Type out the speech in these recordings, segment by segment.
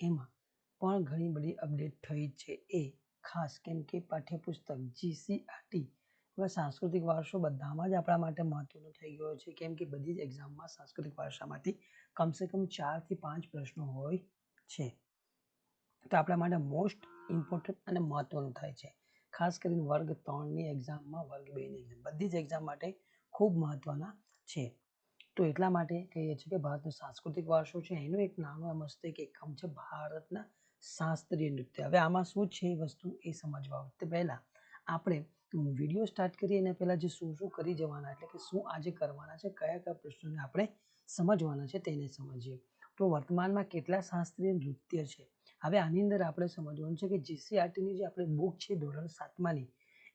એમાં પણ ઘણી બધી અપડેટ થઈ છે. એ ખાસ કેમ કે પાઠ્યપુસ્તક જીસીઆરટી એવા સાંસ્કૃતિક વારસો બધામાં જ આપણા માટે મહત્વનો થઈ ગયો છે. કેમ કે બધી જ એક્ઝામમાં સાંસ્કૃતિક વારસામાંથી કમસે કમ ચારથી પાંચ પ્રશ્નો હોય છે. તો આપણા માટે મોસ્ટ ઇમ્પોર્ટન્ટ અને મહત્વનું થાય છે. ખાસ કરીને વર્ગ ત્રણની એક્ઝામમાં વર્ગ બેની એક્ઝામ બધી જ એક્ઝામ માટે ખૂબ મહત્ત્વના છે. તો એટલા માટે કહીએ છીએ કે ભારતનો સાંસ્કૃતિક વારસો છે, એનું એક નાનું એમ હસ્તે કે એકમ છે ભારતના શાસ્ત્રીય નૃત્ય. હવે આમાં શું છે એ વસ્તુ એ સમજવા વખતે પહેલાં આપણે વીડિયો સ્ટાર્ટ કરીએ એના પહેલાં જે શું શું કરી જવાના, એટલે કે શું આજે કરવાના છે, કયા કયા પ્રશ્નોને આપણે સમજવાના છે તેને સમજીએ. તો વર્તમાનમાં કેટલા શાસ્ત્રીય નૃત્ય છે? હવે આની અંદર આપણે સમજવાનું છે કે જીસીઆરટીની જે આપણે બુક છે ધોરણ સાતમાની,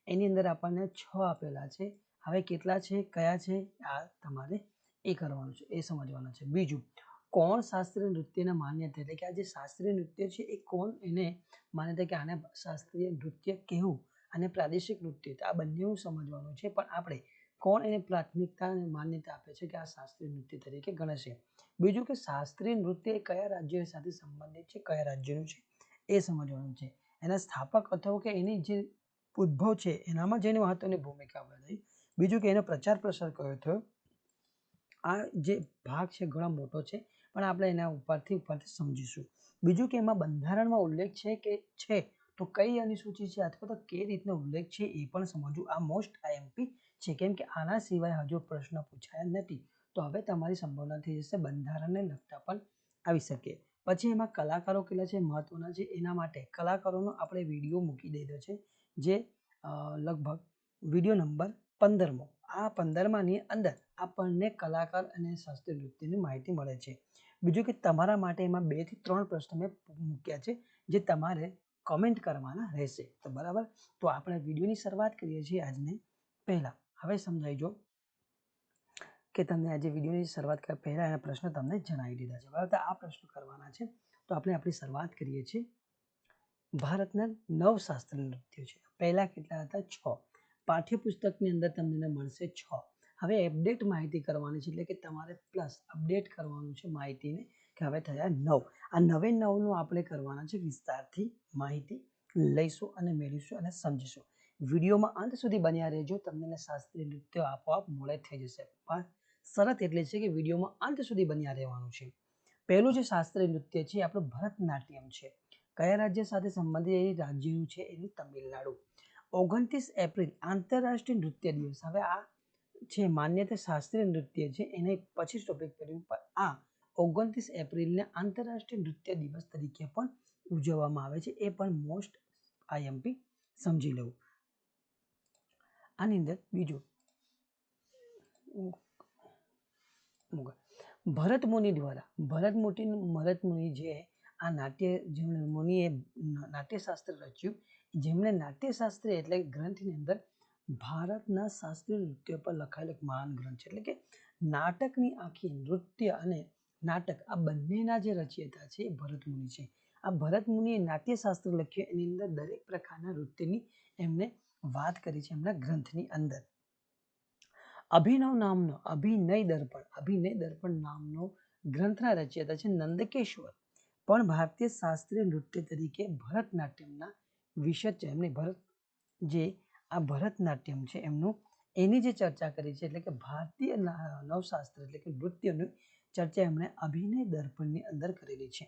એની અંદર આપણને છ આપેલા છે. હવે કેટલા છે, કયા છે? આ તમારે એ કરવાનું છે, એ સમજવાનું છે. બીજું, કોણ શાસ્ત્રીય નૃત્યને માન્યતા? એટલે કે આ જે શાસ્ત્રીય નૃત્ય છે, એ કોણ એને માન્યતા કે આને શાસ્ત્રીય નૃત્ય કહેવું અને પ્રાદેશિક નૃત્ય? આ બંનેનું સમજવાનું છે, પણ આપણે કોણ એને પ્રાથમિકતા અને માન્યતા આપે છે કે આ શાસ્ત્રીય નૃત્ય તરીકે ગણશે? બીજું કે શાસ્ત્રીય નૃત્ય એ કયા રાજ્ય સાથે સંબંધિત છે, કયા રાજ્યનું છે? એ સમજવાનું છે. એના સ્થાપક અથવા કે એની જે ઉદ્ભવ છે, એનામાં જેની મહત્વની ભૂમિકા ભજવી. બીજું કે એનો પ્રચાર પ્રસાર કયો થયો? આ જે ભાગ છે ઘણો મોટો છે, પણ આપણે એના ઉપરથી ઉપરથી સમજીશું. બીજું કે એમાં બંધારણમાં ઉલ્લેખ છે કે છે, તો કઈ અનુસૂચિ છે અથવા તો કઈ રીતનો ઉલ્લેખ છે એ પણ સમજવું આ મોસ્ટ આઈએમપી છે. કેમ કે આના સિવાય હજુ પ્રશ્ન પૂછાયા નથી. તો હવે તમારી સંભાવના થઈ જશે બંધારણને લગતા પણ આવી શકે. પછી એમાં કલાકારો કેટલા છે? મહત્વના છે. એના માટે કલાકારોનો આપણે વીડિયો મૂકી દીધો છે, જે લગભગ વીડિયો નંબર પંદરમો. આ પંદરમાની અંદર આપણને કલાકાર અને શાસ્ત્રીય નૃત્યની માહિતી મળે છે. બીજું કે તમારા માટે એમાં બેથી ત્રણ પ્રશ્ન મેં મૂક્યા છે, જે તમારે કમેન્ટ કરવાના રહેશે. તો બરાબર? તો આપણે વિડીયોની શરૂઆત કરીએ છીએ આજને. પહેલાં, હવે સમજાઈજો કે તમને આજે વિડીયોની શરૂઆત કર પહેલાં એના પ્રશ્નો તમને જણાવી દીધા છે. બરાબર? આ પ્રશ્નો કરવાના છે. તો આપણે આપણી શરૂઆત કરીએ છીએ. ભારતના નવ શાસ્ત્રીય નૃત્યો છે. પહેલાં કેટલા હતા? છ. પાઠ્યપુસ્તકની અંદર તમને મળશે છ. હવે અપડેટ માહિતી કરવાની છે, એટલે કે તમારે પ્લસ અપડેટ કરવાનું છે માહિતીને, કે હવે થયા નવ. આ નવે નવનું આપણે કરવાના છે વિસ્તારથી માહિતી લઈશું અને મેળવીશું અને સમજીશું. વિડીયોમાં અંત સુધી બન્યા રહેજો, તમને શાસ્ત્રીય નૃત્ય આપોઆપ મળે થઈ જશે. પણ શરત એટલે છે કે વિડીયોમાં અંત સુધી બન્યા રહેવાનું છે. પહેલું જે શાસ્ત્રીય નૃત્ય છે આપણું ભરતનાટ્યમ છે. કયા રાજ્ય સાથે સંબંધિત એ રાજ્યનું છે? એનું તમિલનાડુ. ઓગણત્રીસ એપ્રિલ આંતરરાષ્ટ્રીય નૃત્ય દિવસ. હવે આ છે માન્યતા શાસ્ત્રીય નૃત્ય છે, એને પછી ટોપિક કર્યું પણ આ ઓગણત્રીસ એપ્રિલને આંતરરાષ્ટ્રીય નૃત્ય દિવસ તરીકે પણ ઉજવવામાં આવે છે. એ પણ મોસ્ટ આઈએમપી સમજી લેવું. આની અંદર બીજું. ભરત મુનિ દ્વારા, ભરત મુનિ ભરત મુનિ જે આ નાટ્ય, જેમણે મુનિએ નાટ્યશાસ્ત્ર રચ્યું જેમણે નાટ્યશાસ્ત્ર એટલે ગ્રંથની અંદર ભારતના શાસ્ત્રીય નૃત્ય પર લખાયેલ એક મહાન ગ્રંથ છે. એટલે કે નાટકની આખી નૃત્ય અને નાટક આ બંનેના જે રચયિતા છે એ ભરત મુનિ છે. આ ભરત મુનિએ નાટ્યશાસ્ત્ર લખ્યું, એની અંદર દરેક પ્રકારના નૃત્યની એમને વાત કરી છે એમના ગ્રંથની અંદર. અભિનવ નામનો, અભિનય દર્પણ અભિનય દર્પણ નામનો ગ્રંથના રચયિતા છે નંદકેશ્વર. પણ ભારતીય શાસ્ત્રીય નૃત્ય તરીકે ભરતનાટ્યમના વિષય છે, એમની ભરત જે આ ભરતનાટ્યમ છે, એમનું એની જે ચર્ચા કરી છે, એટલે કે ભારતીય નવશાસ્ત્ર એટલે કે નૃત્યની ચર્ચા એમણે અભિનય દર્પણની અંદર કરેલી છે.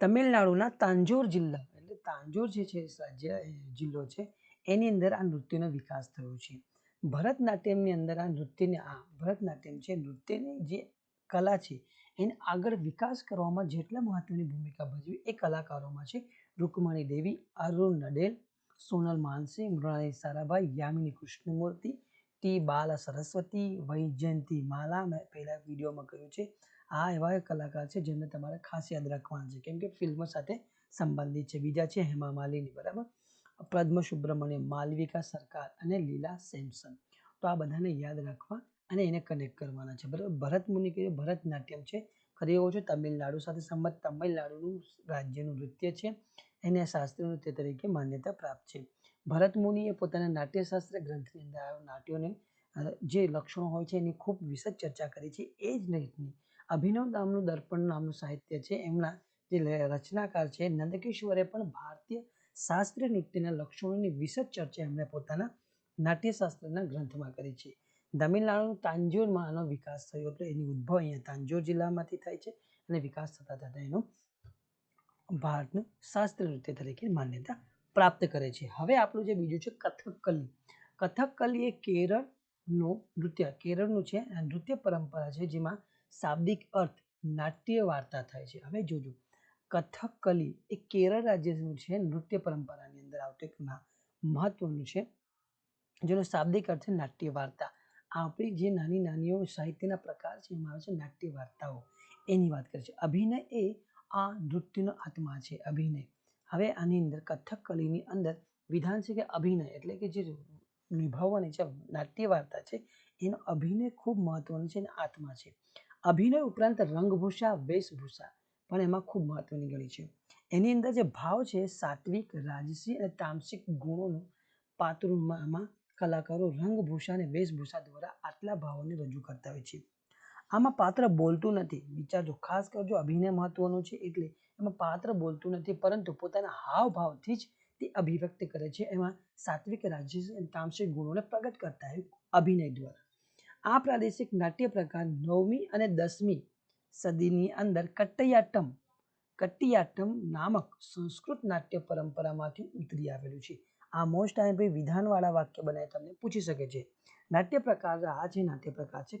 તમિલનાડુના તાંજોર જિલ્લા, એટલે તાંજોર જે છે, રાજ્ય જિલ્લો છે, એની અંદર આ નૃત્યનો વિકાસ થયો છે. ભરતનાટ્યમની અંદર આ નૃત્યને, આ ભરતનાટ્યમ છે, નૃત્યની જે કલા છે, એને આગળ વિકાસ કરવામાં જેટલા મહત્વની ભૂમિકા ભજવી એ કલાકારોમાં છે Rukmini Devi, Arundale, Sonal Mansingh, Mrinalini Sarabhai, Yamini Krishnamurthy, T Bala Saraswati, Vyjayanthimala મેં પહેલા વિડીયોમાં કહ્યું છે. આ એવા કલાકાર છે જેમને તમારે ખાસ યાદ રાખવાના છે. કેમ કે ફિલ્મ સાથે સંબંધિત છે. બીજા છે હેમા માલિની, બરાબર? પદ્મ સુબ્રમણ્યમ માલવિકા સરકાર અને લીલા સેમસન. તો આ બધાને યાદ રાખવા અને એને કનેક્ટ કરવાના છે. બરાબર? ભરત મુનિ કહ્યું ભરતનાટ્યમ છે. ખરી એવો છે? તમિલનાડુ સાથે સંબંધ. તમિલનાડુનું રાજ્યનું નૃત્ય છે. એને શાસ્ત્રીય નૃત્ય તરીકે માન્યતા પ્રાપ્ત છે. ભરત મુનિએ પોતાના નાટ્યશાસ્ત્ર ગ્રંથની અંદર નાટ્યોને જે લક્ષણો હોય છે એની ખૂબ વિશદ ચર્ચા કરી છે. એ જ રીતની અભિનવ નામનું દર્પણ નામનું સાહિત્ય છે. એમના જે રચનાકાર છે નંદકિશોરે પણ ભારતીય શાસ્ત્રીય નૃત્યના લક્ષણોની વિશદ ચર્ચા એમણે પોતાના નાટ્યશાસ્ત્રના ગ્રંથમાં કરી છે. તમિલનાડુ તાંજોરમાં આનો વિકાસ થયો. એટલે એની ઉદ્ભવ અહીંયા તાંજોર જિલ્લામાંથી થાય છે અને વિકાસ થતા થતા એનો ભારતનું શાસ્ત્રીય નૃત્ય તરીકે માન્યતા પ્રાપ્ત કરે છે. હવે આપણું જે બીજું છે કથકલી. કથકલી એ કેરળનું નૃત્ય, કેરળનું છે નૃત્ય પરંપરા છે જેમાં શાબ્દિક અર્થ, નાટ્ય વાર્તા થાય છે. હવે જોજો, કથકલી એ કેરળ રાજ્યનું છે, નૃત્ય પરંપરાની અંદર આવતું એક મહત્વનું છે, જેનો શાબ્દિક અર્થ નાટ્ય વાર્તા. આપણી જે નાની નાનીઓ સાહિત્યના પ્રકાર છે, એમાં આવે છે નાટ્ય વાર્તાઓ. એની વાત કરે છે. અભિનય એ આ નૃત્યનો આત્મા છે, અભિનય. હવે આની અંદર કથકલીની અંદર વિધાન છે કે અભિનય, એટલે કે જે નિભાવવાની છે નાટ્ય વાર્તા છે, એનો અભિનય ખૂબ મહત્વનો છે અને આત્મા છે. અભિનય ઉપરાંત રંગભૂષા, વેશભૂષા પણ એમાં ખૂબ મહત્વની ગણી છે. એની અંદર જે ભાવ છે, સાત્વિક, રાજસી અને તામસિક ગુણોનું પાત્રોમાં આમાં કલાકારો રંગભૂષા અને વેશભૂષા દ્વારા આટલા ભાવોને રજૂ કરતા હોય છે. આમાં પાત્ર બોલતું નથી. વિચારજો ખાસ કરજો અભિનય મહત્વનું છે એટલે એમાં પાત્ર બોલતું નથી, પરંતુ પોતાના હાવભાવથી જ તે અભિવ્યક્ત કરે છે. એમાં સાત્વિક રાજ્ય તામસિક ગુણોને પ્રગટ કરતા હોય અભિનય દ્વારા. આ પ્રાદેશિક નાટ્ય પ્રકાર નવમી અને દસમી સદીની અંદર કટ્ટયાટમ કટ્ટિયાટમ નામક સંસ્કૃત નાટ્ય પરંપરામાંથી ઉતરી આવેલું છે. આ મોસ્ટ ટાઈમ વિધાનવાળા વાક્ય બનાવી તમને પૂછી શકે છે. નાટ્ય પ્રકાર આ જે નાટ્ય પ્રકાર છે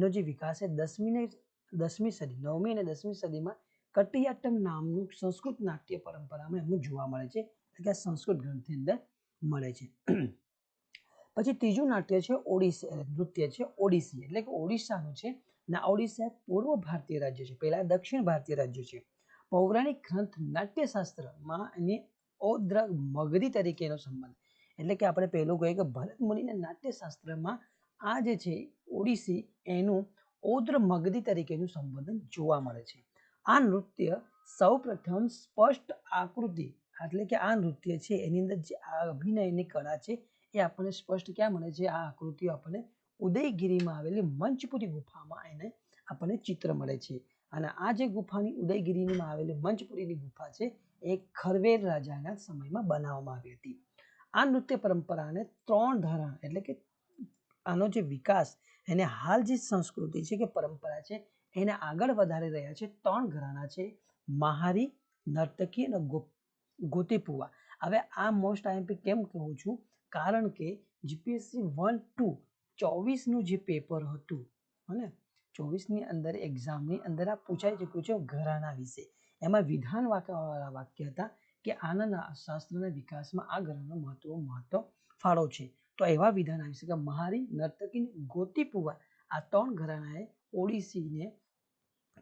કથકલીનો જે વિકાસ છે, દસમી ને દસમી સદી, નવમી અને દસમી સદીમાં કટિયાટમ નામનું સંસ્કૃત નાટ્ય પરંપરામાં એમનું જોવા મળે છે, એટલે કે સંસ્કૃત ગ્રંથની અંદર મળે છે. પછી ત્રીજું નાટ્ય છે ઓડિશા નૃત્ય છે, ઓડિસી, એટલે કે ઓડિશાનું છે, ને ઓડિશા પૂર્વ ભારતીય રાજ્ય છે, પહેલા દક્ષિણ ભારતીય રાજ્ય છે. પૌરાણિક ગ્રંથ નાટ્યશાસ્ત્રમાં એની ઔદ્ર મગધી તરીકેનો સંબંધ, એટલે કે આપણે પહેલું કહીએ કે ભરત મુનિના નાટ્યશાસ્ત્રમાં આ જે છે, ઓડિસી, એનું ઔદ્ર મગધી તરીકેનું સંબોધન જોવા મળે છે. આ નૃત્ય સૌપ્રથમ સ્પષ્ટ આકૃતિ, એટલે કે આ નૃત્ય છે, એની અંદર જે આ અભિનયની કળા છે, એ આપણને સ્પષ્ટ ક્યાં મળે છે? આ આકૃતિઓ આપણને ઉદયગીરીમાં આવેલી મંચપુરી ગુફામાં એને આપણને ચિત્ર મળે છે. અને આ જે ગુફાની ઉદયગીરીમાં આવેલી મંચપુરીની ગુફા છે, એ ખરવેર રાજાના સમયમાં બનાવવામાં આવી હતી. આ નૃત્ય પરંપરાને ત્રણ ધારણ એટલે કે આનો જે વિકાસ, એને હાલ જે સંસ્કૃતિ છે કે પરંપરા છે, એને આગળ વધારી રહ્યા છે ત્રણ ઘરાના છે, મહારી નર્તકી અને ગોતીપુવા. હવે આ મોસ્ટ આઈએમપી કેમ કહું છું? કારણ કે જીપીએસસી વન ટુ ચોવીસનું જે પેપર હતું, હને? ચોવીસની અંદર એક્ઝામની અંદર આ પૂછાઈ ચૂક્યું છે ઘરાના વિશે. એમાં વિધાન વાક્યવાળા વાક્ય હતા કે આના શાસ્ત્રના વિકાસમાં આ ઘરાનો મહત્વ મહત્વ ફાળો છે. તો એવા વિધાન આવી શકે મહારી નર્તકી ને ગોતીપુવા આ ત્રણ ઘરાણાએ ઓડિસીને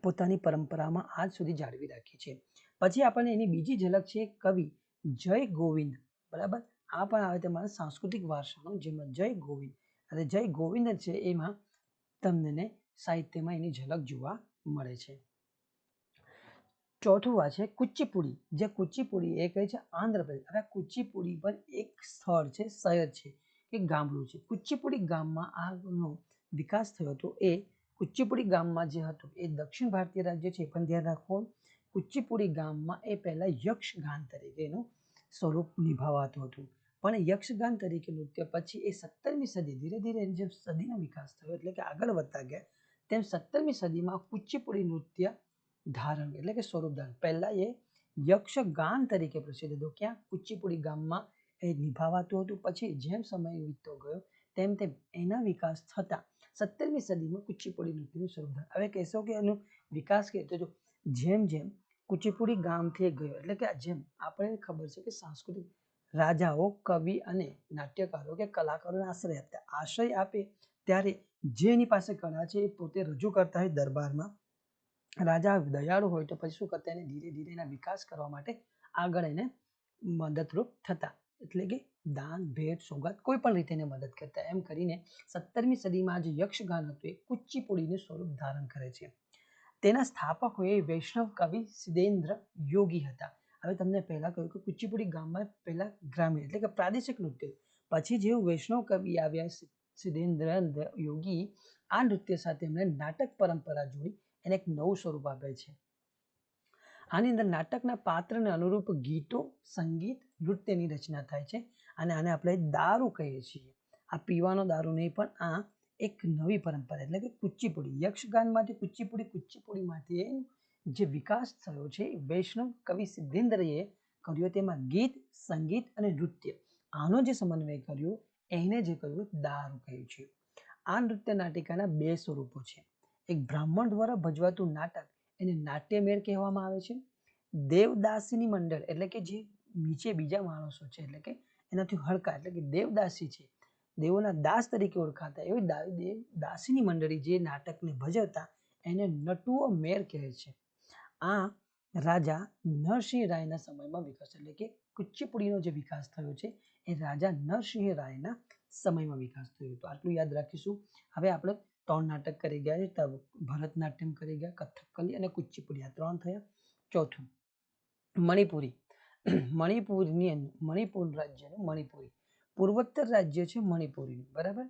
પોતાની પરંપરામાં આજ સુધી જાળવી રાખી છે. પછી આપણને એની બીજી ઝલક છે કવિ જય ગોવિંદ. બરાબર? આ પણ આવે તમારા સાંસ્કૃતિક વારસાનો, જેમાં જય ગોવિંદ. અને જય ગોવિંદ છે એમાં તમને સાહિત્યમાં એની ઝલક જોવા મળે છે. ચોથું આ છે કુચીપુડી જે કુચીપુડી એ કહે છે આંધ્રપ્રદેશ. હવે કુચીપુડી પર એક સ્થળ છે, શહેર છે. એક ગામડું છે. કુચીપુડી ગામમાં આનો વિકાસ થયો હતો એ કુચીપુડી ગામમાં જે હતું એ દક્ષિણ ભારતીય રાજ્ય છે પણ ધ્યાન રાખો. કુચીપુડી ગામમાં એ પહેલાં યક્ષગાન તરીકેનું સ્વરૂપ નિભાવાતું હતું. પણ યક્ષગાન તરીકે નૃત્ય પછી એ સત્તરમી સદી ધીરે ધીરે જેમ સદીનો વિકાસ થયો એટલે કે આગળ વધતા ગયા, તેમ સત્તરમી સદીમાં કુચીપુડી નૃત્ય ધારણ એટલે કે સ્વરૂપ ધારણ પહેલાં એ યક્ષગાન તરીકે પ્રસિદ્ધ હતું. ક્યાં? કુચીપુડી ગામમાં એ નિભાવાતું હતું. પછી જેમ સમય વીતતો ગયો, તેમ તેમ એના વિકાસ થતાં સત્તરમી સદીમાં કુચીપુડી નૃત્યનું શરૂ થાય. હવે કહેશો કે એનો વિકાસ કે તો જો જેમ જેમ કુચીપુડી ગામથી ગયો, એટલે કે જેમ આપણે ખબર છે કે સાંસ્કૃતિક રાજાઓ, કવિ અને નાટ્યકારો કે કલાકારોને આશ્રય આપતા. આશ્રય આપે ત્યારે જે એની પાસે કળા છે એ પોતે રજૂ કરતા હોય દરબારમાં. રાજા દયાળુ હોય તો પછી શું કરતા? એને ધીરે ધીરે એના વિકાસ કરવા માટે આગળ એને મદદરૂપ થતા. એટલે કે દાન, ભેટ સોગાત કોઈ પણ રીતે એને મદદ કરતા એમ કરીને સત્તરમી સદીમાં જે યક્ષગાન હતું, એ કુચીપુડીનું સ્વરૂપ ધારણ કરે છે. તેના સ્થાપકોએ વૈષ્ણવ કવિ સિદ્ધેન્દ્ર યોગી હતા. હવે તમને પહેલાં કહ્યું કે કુચીપુડી ગામમાં પહેલાં ગ્રામીણ, એટલે કે પ્રાદેશિક નૃત્ય પછી જેવું વૈષ્ણવ કવિ આવ્યા સિદ્ધેન્દ્ર યોગી, આ નૃત્ય સાથે એમણે નાટક પરંપરા જોડી, એને એક નવું સ્વરૂપ આપે છે. આની અંદર નાટકના પાત્રને અનુરૂપ ગીતો, સંગીત નૃત્યની રચના થાય છે અને આને આપણે દારૂ કહીએ છીએ. આ પીવાનો દારૂ નહીં, પણ આ એક નવી પરંપરા, એટલે કે કુચીપુડી યક્ષગાનમાંથી કુચીપુડી કુચીપુડીમાંથી જે વિકાસ થયો છે વૈષ્ણવ કવિ સિદ્ધેન્દ્રએ કર્યો તેમાં ગીત, સંગીત અને નૃત્ય. આનો જે સમન્વય કર્યો, એને જે કહ્યું, દારૂ કહ્યું છે. આ નૃત્ય નાટિકાના બે સ્વરૂપો છે. એક બ્રાહ્મણ દ્વારા ભજવાતું નાટક, એને નાટ્યમેળ કહેવામાં આવે છે. દેવદાસીની મંડળ, એટલે કે જે નીચે બીજા માણસો છે એટલે કે એનાથી હળકા એટલે કે દેવદાસી છે. દેવોના દાસ તરીકે ઓળખાતા એવી દેવ દાસીની મંડળી જે નાટકને ભજવતા એને નટુઓ મેર કહે છે. આ રાજા નરસિંહ રાયના સમયમાં વિકાસ, એટલે કે કુચીપુડીનો જે વિકાસ થયો છે, એ રાજા નરસિંહ રાયના સમયમાં વિકાસ થયો હતો. આટલું યાદ રાખીશું. હવે આપણે ત્રણ નાટક કરી ગયા છે ભરતનાટ્યમ કરી ગયા, કથકલી અને કુચીપુડી આ ત્રણ થયા. ચોથું, મણિપુરી. મણિપુરની મણિપુર રાજ્યનું મણિપુરી. પૂર્વોત્તર રાજ્ય છે મણિપુરીનું, બરાબર?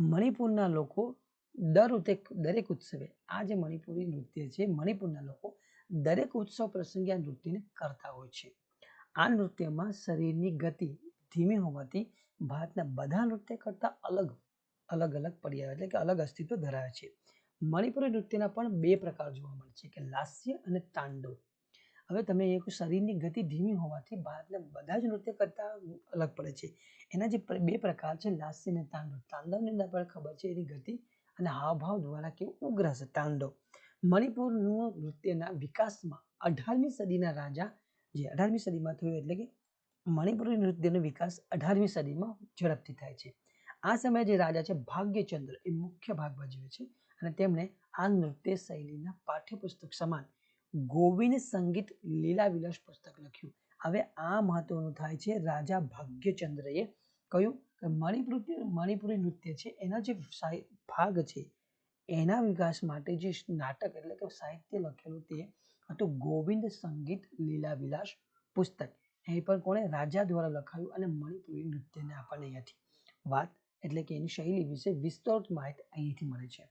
મણિપુરના લોકો દર દરેક ઉત્સવે, આ જે મણિપુરી નૃત્ય છે, મણિપુરના લોકો દરેક ઉત્સવ પ્રસંગે આ નૃત્યને કરતા હોય છે. આ નૃત્યમાં શરીરની ગતિ ધીમી હોવાથી ભારતના બધા નૃત્ય કરતાં અલગ અલગ અલગ પર્યાય એટલે કે અલગ અસ્તિત્વ ધરાવે છે. મણિપુરી નૃત્યના પણ બે પ્રકાર જોવા મળે છે, કે લાસ્ય અને તાંડવ. હવે તમે એક શરીરની ગતિ ધીમી હોવાથી ભારતના બધા જ નૃત્ય કરતાં અલગ પડે છે. એના જે બે પ્રકાર છે, લાસ્ય અને તાંડવ. તાંડવની અંદર પણ ખબર છે એની ગતિ અને હાવભાવ દ્વારા કેવું ઉગ્ર છે તાંડવ. મણિપુરનું નૃત્યના વિકાસમાં અઢારમી સદીના રાજા, જે અઢારમી સદીમાં થયું એટલે કે મણિપુરી નૃત્યનો વિકાસ અઢારમી સદીમાં ઝડપથી થાય છે. આ સમયે જે રાજા છે, ભાગ્યચંદ્ર એ મુખ્ય ભાગ ભજવે છે અને તેમણે આ નૃત્ય શૈલીના પાઠ્યપુસ્તક સમાન ગોવિંદ સંગીત લીલા વિલાસ પુસ્તક લખ્યું. હવે આ મહત્વનું થાય છે. રાજા ભાગ્યચંદ્રએ કહ્યું કે મણિપુરી મણિપુરી નૃત્ય છે. એના જે ભાગ છે, એના વિકાસ માટે જે નાટક એટલે કે સાહિત્ય લખેલું તે હતું ગોવિંદ સંગીત લીલા વિલાસ પુસ્તક. એ પણ કોણે રાજા દ્વારા લખાયું અને મણિપુરી નૃત્યને આપણને અહીંયાથી વાત એટલે કે એની શૈલી વિશે વિસ્તૃત માહિતી અહીંથી મળે છે.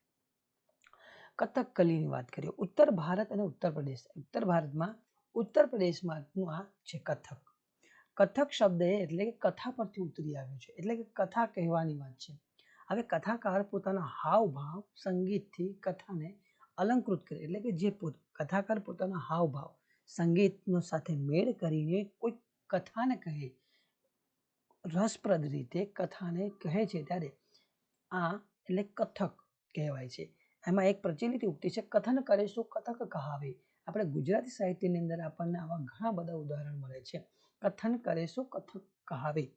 કથકલીની વાત કરીએ. ઉત્તર ભારત અને ઉત્તર પ્રદેશ. ઉત્તર ભારતમાં ઉત્તર પ્રદેશમાંનું આ છે કથક. કથક શબ્દ એટલે કે કથા પરથી ઉતરી આવ્યો છે. એટલે કે કથા કહેવાની વાત છે. હવે કથાકાર પોતાના હાવભાવ સંગીતથી કથાને અલંકૃત કરે. એટલે કે જે કથાકાર પોતાના હાવભાવ સંગીતનો સાથે મેળ કરીને કોઈ કથાને કહે, રસપ્રદ રીતે કથાને કહે છે, ત્યારે આ એટલે કથક કહેવાય છે. એમાં એક પ્રચલિત ઉક્તિ છે, કથન કરે શું? કથક કહાવે. આપણે ગુજરાતી સાહિત્યની અંદર આપણને આવા ઘણા બધા ઉદાહરણ મળે છે. કથન કરે શું? કથક કહાવે.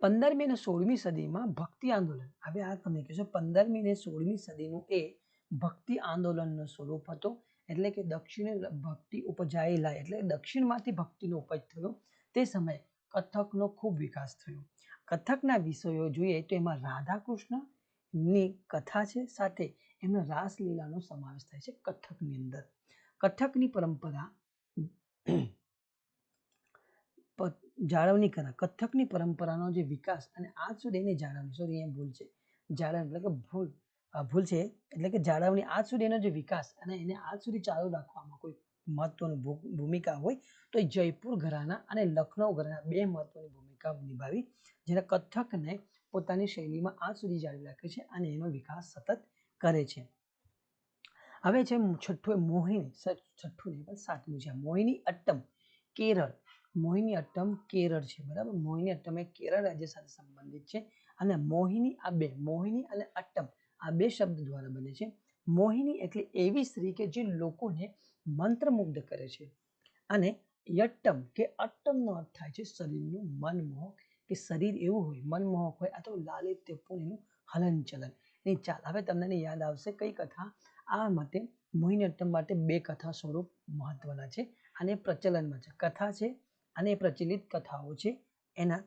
પંદરમી અને સોળમી સદીમાં ભક્તિ આંદોલન. હવે આ તમે કહેશો પંદરમી અને સોળમી સદીનું એ ભક્તિ આંદોલનનો સ્વરૂપ હતો, એટલે કે દક્ષિણ ભક્તિ ઉપજાયેલા, એટલે દક્ષિણમાંથી ભક્તિનો ઉપજ થયો. તે સમયે કથકનો ખૂબ વિકાસ થયો. કથકના વિષયો જોઈએ તો એમાં રાધા કૃષ્ણની કથા છે સાથે એમના રાસલીલાનો સમાવેશ થાય છે કથકની અંદર. કથકની પરંપરા જાળવણી કરા. કથકની પરંપરાનો જે વિકાસ અને આજ સુધી એની જાળવણી સોરી એ ભૂલ છે. જાળવણી એટલે કે ભૂલ. ભૂલ છે એટલે કે જાળવણી આજ સુધી એનો જે વિકાસ અને એને આજ સુધી ચાલુ રાખવામાં કોઈ મહત્વની ભૂમિકા હોય તો જયપુર ઘરાના અને લખનૌ ઘરાના બે મહત્વની ભૂમિકા નિભાવી. જેને કથકને પોતાની શૈલીમાં આજ સુધી જાળવી રાખે છે અને એનો વિકાસ સતત કરે છે. હવે છે છઠ્ઠું મોહિની છઠ્ઠું નહીં, પણ સાતમું છે. મોહિની અટ્ટમ, કેરળ. મોહિની અટ્ટમ, કેરળ છે, બરાબર? મોહિની અટ્ટમ એ કેરળ રાજ્ય સાથે સંબંધિત છે અને મોહિની આ બે, મોહિની અને અટ્ટમ આ બે શબ્દ દ્વારા બને છે. મોહિની એટલે એવી સ્ત્રી કે જે લોકોને મંત્રમુગ્ધ કરે છે અને યટ્ટમ, કે અટ્ટમનો અર્થ થાય છે શરીરનું મનમોહક કે શરીર એવું હોય મનમોહક હોય અથવા લાલિત્યપૂર્ણ એનું હલનચલન એની ચાલ, હવે તમને યાદ આવશે, કઈ કથા? આ માટે મોહિનીઅટ્ટમ માટે બે કથા સ્વરૂપ મહત્વના છે અને પ્રચલનમાં છે. કથા છે અને પ્રચલિત કથાઓ છે. એના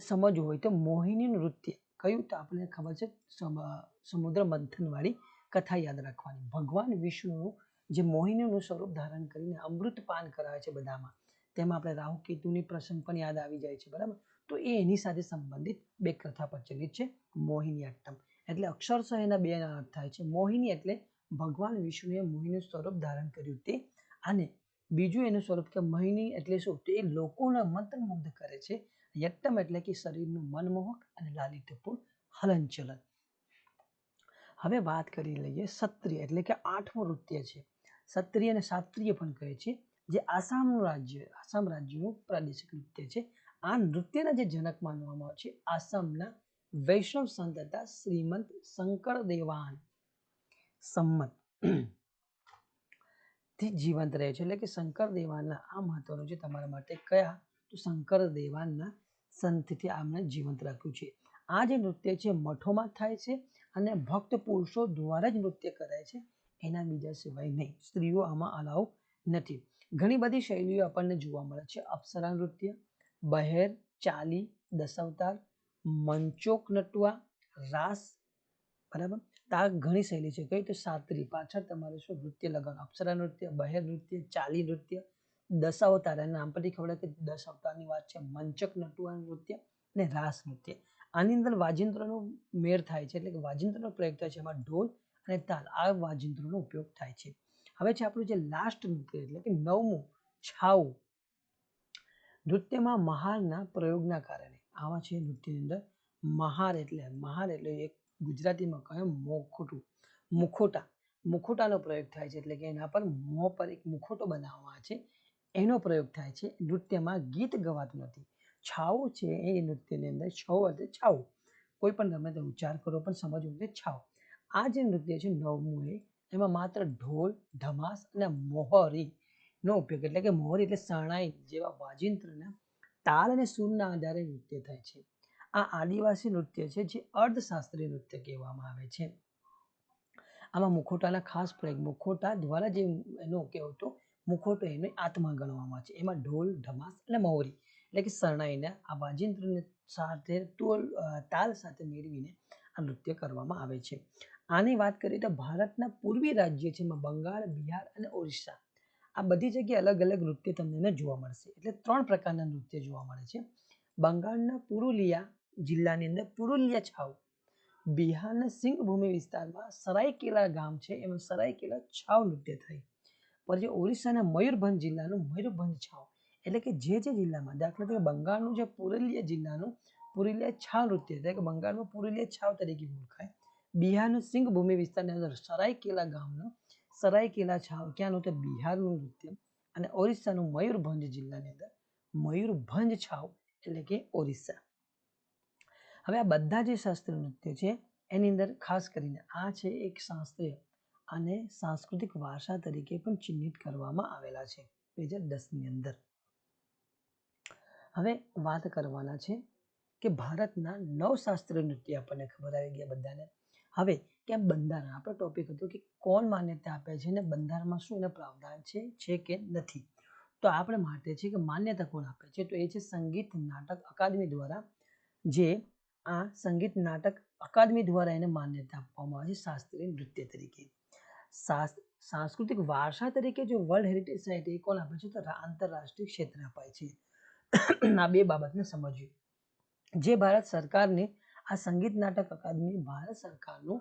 સમજવું હોય તો મોહિની નૃત્ય. કયું તો આપણને ખબર છે? સમ- સમુદ્ર મંથનવાળી કથા યાદ રાખવાની. ભગવાન વિષ્ણુનું જે મોહિનીનું સ્વરૂપ ધારણ કરીને અમૃત પાન કરાવે છે બધામાં. તેમાં આપણે રાહુ કેતુની પ્રસંગ પણ યાદ આવી જાય છે, બરાબર? તો એ એની સાથે સંબંધિત બે કથા પ્રચલિત છે, મોહિની અટ્ટમ એટલે અક્ષરશઃ એના બે અર્થ થાય છે. મોહિની એટલે ભગવાન વિષ્ણુએ મોહિનું સ્વરૂપ ધારણ કર્યું તે અને બીજું એનું સ્વરૂપ કે મોહિની એટલે શું? તો એ લોકોને મંત્રમુગ્ધ કરે છે. યટ્ટમ એટલે કે શરીરનું મનમોહક અને લાલિત્યપૂર્ણ હલનચલન. હવે વાત કરી લઈએ ક્ષત્રિય એટલે કે આઠમું નૃત્ય છે. ક્ષત્રિય અને શાસ્ત્રીય પણ કહે છે. જે આસામનું રાજ્ય, આસામ રાજ્યનું પ્રાદેશિક નૃત્ય છે. આ નૃત્યના જે જનક માનવામાં આવે છે, આસામના વૈષ્ણવ સંત હતા શ્રીમંત શંકર દેવાન સંમત. થી જીવંત રહે છે એટલે કે શંકર દેવાનના આ મહત્વનું છે તમારા માટે કયા? તો શંકર દેવાનના સંતથી આમને જીવંત રાખ્યું છે. આ જે નૃત્ય છે, મઠોમાં થાય છે અને ભક્ત પુરુષો દ્વારા જ નૃત્ય કરાય છે, એના બીજા સિવાય નહીં. સ્ત્રીઓ આમાં અલાઉ નથી. ઘણી બધી શૈલીઓ આપણને જોવા મળે છે. અપ્સરા નૃત્ય બહેર ચાલી દશાવતાર મંચોક નટવા, રાસ, બરાબર? તો ઘણી શૈલી છે. કઈ તો સાત્રી, પાછળ તમારે શું નૃત્ય લગાવવાનું? અપ્સરા નૃત્ય, બહેર નૃત્ય, ચાલી નૃત્ય દશાવતાર એના નામ પરથી ખબર કે દસ અવતારની વાત છે. મંચક નટવા નૃત્ય અને રાસ નૃત્ય. આની અંદર વાજિંત્રનો મેળ થાય છે. એટલે કે વાજિંત્રનો પ્રયોગ થાય છે. એમાં ઢોલ અને તાલ. આ વાજિંત્રનો ઉપયોગ થાય છે. હવે છે આપણું જે લાસ્ટ નૃત્ય એટલે કે નવમું છાવું નૃત્યમાં મહારના પ્રયોગના કારણે. આવા છે નૃત્યની અંદર મહાર એટલે મહાર એટલે એક ગુજરાતીમાં કહે મોખોટું, મુખોટા. મુખોટાનો પ્રયોગ થાય છે એટલે કે એના પર મોં પર એક મુખોટો બનાવવામાં આવે છે. એનો પ્રયોગ થાય છે નૃત્યમાં ગીત ગવાતું નથી. છાવો છે એ નૃત્યની અંદર, છવ એટલે છાવ. કોઈ પણ તમે ઉચ્ચાર કરો પણ સમજવું કે છાવ. આ જે નૃત્ય છે નવમું એ, એમાં માત્ર ઢોલ, ધમાસ અને મોહરી નો ઉપયોગ. એટલે કે મોહરી એટલે શરણાઈ જેવા વાજિંત્રના તાલ અને સૂરના આધારે નૃત્ય થાય છે. આ આદિવાસી નૃત્ય છે જે અર્ધશાસ્ત્રીય નૃત્ય કહેવામાં આવે છે. આમાં મુખોટાના ખાસ પ્રયોગ. મુખોટા દ્વારા જે એનો કેવો હતો, મુખોટો એને આત્મા ગણવામાં છે. એમાં ઢોલ, ઢમાસ અને મહોરી એટલે કે શરણાઈને આ વાજિંત્રને સાથે ટોલ તાલ સાથે મેળવીને આ નૃત્ય કરવામાં આવે છે. આની વાત કરીએ તો ભારતના પૂર્વી રાજ્ય છે એમાં બંગાળ, બિહાર અને ઓરિસ્સા. આ બધી જગ્યાએ અલગ અલગ નૃત્ય તમને જોવા મળશે. એટલે ત્રણ પ્રકારના નૃત્ય જોવા મળે છે. બંગાળના પુરુલિયા જિલ્લાની અંદર પુરુલિયા છાવ. બિહારના સિંઘભૂમિ વિસ્તારમાં સરાયકેલા ગામ છે. એમાં સરાયકેલા છાવ નૃત્ય થાય. પછી ઓરિસ્સાના મયુરભંજ જિલ્લાનું મયુરભંજ છાવ. એટલે કે જે જે જિલ્લામાં દાખલા તરીકે બંગાળનું જે પુરુલિયા જિલ્લાનું પુરુલિયા છાવ નૃત્ય એટલે કે બંગાળમાં પુરુલિયા છાવ તરીકે ઓળખાય. બિહારનું સિંઘભૂમિ વિસ્તારની અંદર સરાયકેલા ગામનું સરાયકેલા છાવ ક્યાંનું તો બિહારનું નૃત્ય અને ઓરિસ્સાનું મયુરભંજ જિલ્લાની અંદર મયુરભંજ છાવ એટલે કે ઓરિસ્સા. હવે આ બધા જે શાસ્ત્રીય નૃત્ય છે, એની અંદર ખાસ કરીને આ છે એક શાસ્ત્રીય અને સાંસ્કૃતિક વારસા તરીકે પણ ચિહ્નિત કરવામાં આવેલા છે બે હજાર દસની અંદર. હવે વાત કરવાના છે કે ભારતના નવ શાસ્ત્રીય નૃત્ય આપણને ખબર આવી ગયા બધાને. હવે કેમ બંધારણ, આપણો ટોપિક હતો કે કોણ માન્યતા આપે છે અને બંધારણમાં શું એને પ્રાવધાન છે છે કે નથી? તો આપણે માટે છે કે માન્યતા કોણ આપે છે? તો એ છે સંગીત નાટક અકાદમી દ્વારા, જે આ સંગીત નાટક અકાદમી દ્વારા એને માન્યતા આપવામાં આવે છે શાસ્ત્રીય નૃત્ય તરીકે. સાંસ્કૃતિક વારસા તરીકે જો વર્લ્ડ હેરિટેજ સાઇટ એ કોણ આપે છે? તો આંતરરાષ્ટ્રીય ક્ષેત્ર અપાય છે. આ બે બાબતને સમજવી જે ભારત સરકારની આ સંગીત નાટક અકાદમી ભારત સરકારનું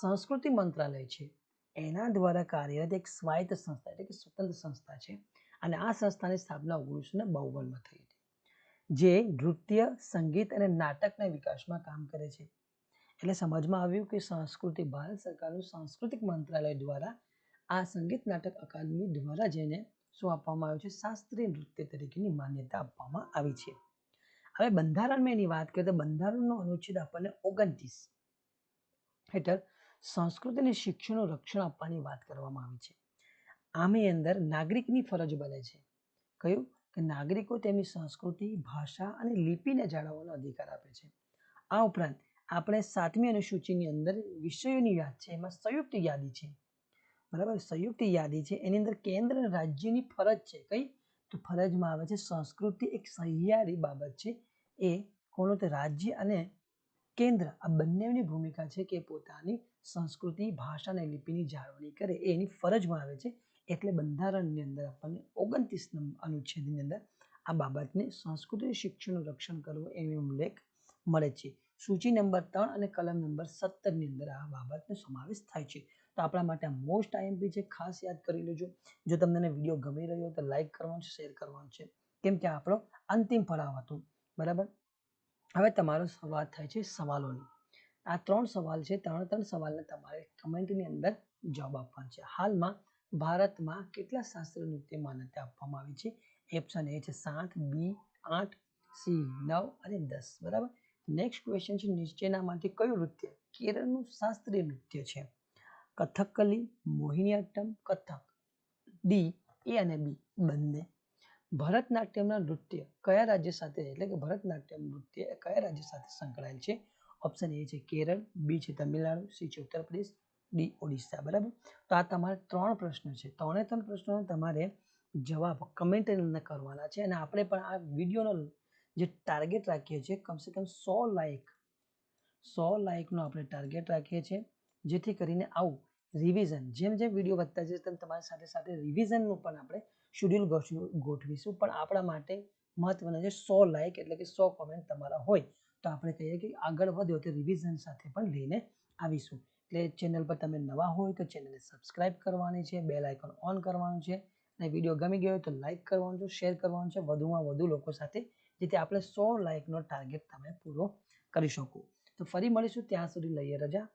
સંસ્કૃતિ મંત્રાલય છે. એના દ્વારા કાર્યરત એક સ્વાયત્ત સંસ્થા એટલે કે સ્વતંત્ર સંસ્થા છે અને આ સંસ્થાની સ્થાપના ઓગણીસો ને બાવનમાં થઈ હતી. જે નૃત્ય, સંગીત અને નાટકના વિકાસમાં કામ કરે છે. એટલે સમજમાં આવ્યું કે સંસ્કૃતિ ભારત સરકારનું સાંસ્કૃતિક મંત્રાલય દ્વારા આ સંગીત નાટક અકાદમી દ્વારા જેને શું આપવામાં આવ્યું છે? શાસ્ત્રીય નૃત્ય તરીકેની માન્યતા આપવામાં આવી છે. હવે બંધારણમાં એની વાત કરીએ તો બંધારણનો અનુચ્છેદ આપણને ઓગણત્રીસ હેઠળ સંસ્કૃતિ અને શિક્ષણનું રક્ષણ આપવાની વાત કરવામાં આવી છે. આની અંદર નાગરિકની ફરજ બને છે. કયું? કે નાગરિકો તેમની સંસ્કૃતિ, ભાષા અને લિપિને જાળવવાનો અધિકાર આપે છે. આ ઉપરાંત આપણે સાતમી અનુસૂચિની અંદર વિષયોની યાદ છે, એમાં સંયુક્ત યાદી છે. બરાબર? સંયુક્ત યાદી છે. એની અંદર કેન્દ્ર રાજ્યની ફરજ છે. કઈ? તો ફરજમાં આવે છે. સંસ્કૃતિ એક સહિયારી બાબત છે. એ કોનો તે રાજ્ય અને કેન્દ્ર, આ બંનેની ભૂમિકા છે કે પોતાની સંસ્કૃતિ, ભાષા અને લિપિની જાળવણી કરે. એ એની ફરજમાં આવે છે. એટલે બંધારણની અંદર આપણને ઓગણત્રીસ અનુચ્છેદની અંદર આ બાબતને સંસ્કૃતિ શિક્ષણનું રક્ષણ કરવું એનો ઉલ્લેખ મળે છે. સૂચિ નંબર ત્રણ અને કલમ નંબર સત્તરની અંદર આ બાબતનો સમાવેશ થાય છે. તો આપણા માટે મોસ્ટ આઈએમપી છે ખાસ યાદ કરી લેજો. જો તમને વીડિયો ગમી રહ્યો હોય તો લાઈક કરવાનું છે શેર કરવાનું છે. કેમ કે આપણો અંતિમ પડાવ હતો. બરાબર? હવે તમારો સવાલ થાય છે સવાલોની. આ ત્રણ સવાલ છે, ત્રણ ત્રણ સવાલને તમારે કમેન્ટની અંદર જવાબ આપવાનો છે. હાલમાં ભારતમાં કેટલા શાસ્ત્રીય નૃત્ય માન્યતા આપવામાં આવી છે? ઓપ્શન એ છે સાત બી આઠ સી નવ અને દસ. બરાબર? નેક્સ્ટ ક્વેશ્ચન છે, નીચેનામાંથી કયું નૃત્ય કેરળનું શાસ્ત્રીય નૃત્ય છે? કથકલી મોહિનીઅટ્ટમ કથક. ડી એ અને બી બંને. ભરતનાટ્યમના નૃત્ય કયા રાજ્ય સાથે? એટલે કે ભરતનાટ્યમ નૃત્ય કયા રાજ્ય સાથે સંકળાયેલ છે? ઓપ્શન એ છે કેરળ બી છે તમિલનાડુ સી છે ઉત્તર પ્રદેશ ડી ઓડિશા. બરાબર? તો આ તમારે ત્રણ પ્રશ્નો છે. ત્રણે ત્રણ પ્રશ્નોનો તમારે જવાબ કમેન્ટ કરવાના છે અને આપણે પણ આ વિડીયોનો જે ટાર્ગેટ રાખીએ છીએ, કમસે કમ સો લાઇક સો લાઇકનો આપણે ટાર્ગેટ રાખીએ છીએ, જેથી કરીને આવું રિવિઝન જેમ જેમ વીડિયો વધતા જશે તેમ તમારી સાથે સાથે રિવિઝનનું પણ આપણે શેડ્યુલ ગોઠવીશું. પણ આપણા માટે મહત્વના છે સો લાઇક એટલે કે સો કોમેન્ટ તમારા હોય. તો આપણે કહીએ કે આગળ વધ્યો તો રિવિઝન સાથે પણ લઈને આવીશું. એટલે ચેનલ પર તમે નવા હોય તો ચેનલને સબસ્ક્રાઇબ કરવાની છે બેલ આઇકોન ઓન કરવાનું છે અને વીડિયો ગમી ગયો તો લાઇક કરવાનું છે શેર કરવાનું છે, વધુમાં વધુ લોકો સાથે જેથી આપણે સો લાઇકનો ટાર્ગેટ તમે પૂરો કરી શકો. તો ફરી મળીશું, ત્યાં સુધી લઈએ રજા.